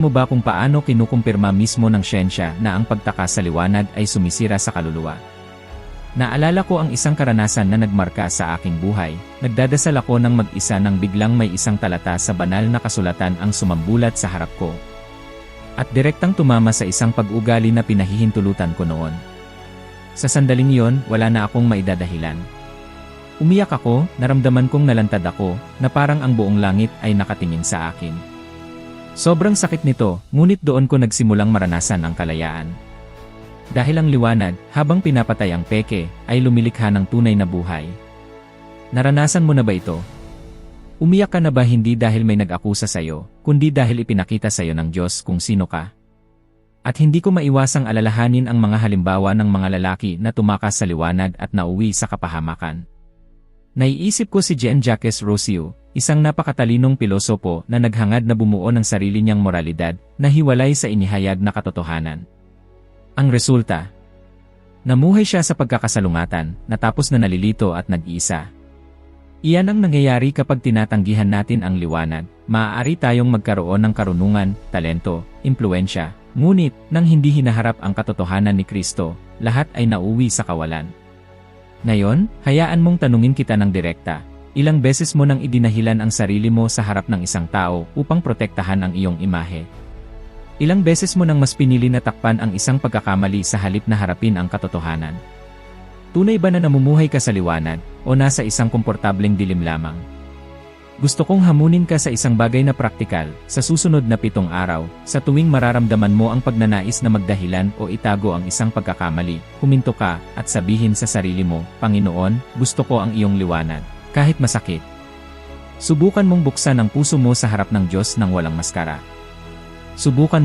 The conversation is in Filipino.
mo ba kung paano kinukumpirma mismo ng siyensya na ang pagtaka sa liwanag ay sumisira sa kaluluwa? Naalala ko ang isang karanasan na nagmarka sa aking buhay. Nagdadasal ako ng mag-isa nang biglang may isang talata sa banal na kasulatan ang sumambulat sa harap ko. At direktang tumama sa isang pag-ugali na pinahihintulutan ko noon. Sa sandaling iyon, wala na akong maidadahilan. Umiyak ako, naramdaman kong nalantad ako, na parang ang buong langit ay nakatingin sa akin. Sobrang sakit nito, ngunit doon ko nagsimulang maranasan ang kalayaan. Dahil ang liwanag, habang pinapatay ang peke, ay lumilikha ng tunay na buhay. Naranasan mo na ba ito? Umiyak ka na ba hindi dahil may nag-akusa sa'yo, kundi dahil ipinakita sa'yo ng Diyos kung sino ka? At hindi ko maiwasang alalahanin ang mga halimbawa ng mga lalaki na tumakas sa liwanag at nauwi sa kapahamakan. Naiisip ko si Jean-Jacques Rousseau, isang napakatalinong pilosopo na naghangad na bumuo ng sarili niyang moralidad na hiwalay sa inihayag na katotohanan. Ang resulta, namuhay siya sa pagkakasalungatan, natapos na nalilito at nag-iisa. Iyan ang nangyayari kapag tinatanggihan natin ang liwanag, maaari tayong magkaroon ng karunungan, talento, impluensya, ngunit nang hindi hinaharap ang katotohanan ni Kristo, lahat ay nauwi sa kawalan. Ngayon, hayaan mong tanungin kita ng direkta, ilang beses mo nang idinahilan ang sarili mo sa harap ng isang tao upang protektahan ang iyong imahe? Ilang beses mo nang mas pinili na takpan ang isang pagkakamali sa halip na harapin ang katotohanan? Tunay ba na namumuhay ka sa liwanag o nasa isang komportableng dilim lamang? Gusto kong hamunin ka sa isang bagay na praktikal, sa susunod na pitong araw, sa tuwing mararamdaman mo ang pagnanais na magdahilan o itago ang isang pagkakamali, huminto ka at sabihin sa sarili mo, Panginoon, gusto ko ang iyong liwanag, kahit masakit. Subukan mong buksan ang puso mo sa harap ng Diyos ng walang maskara. Subukan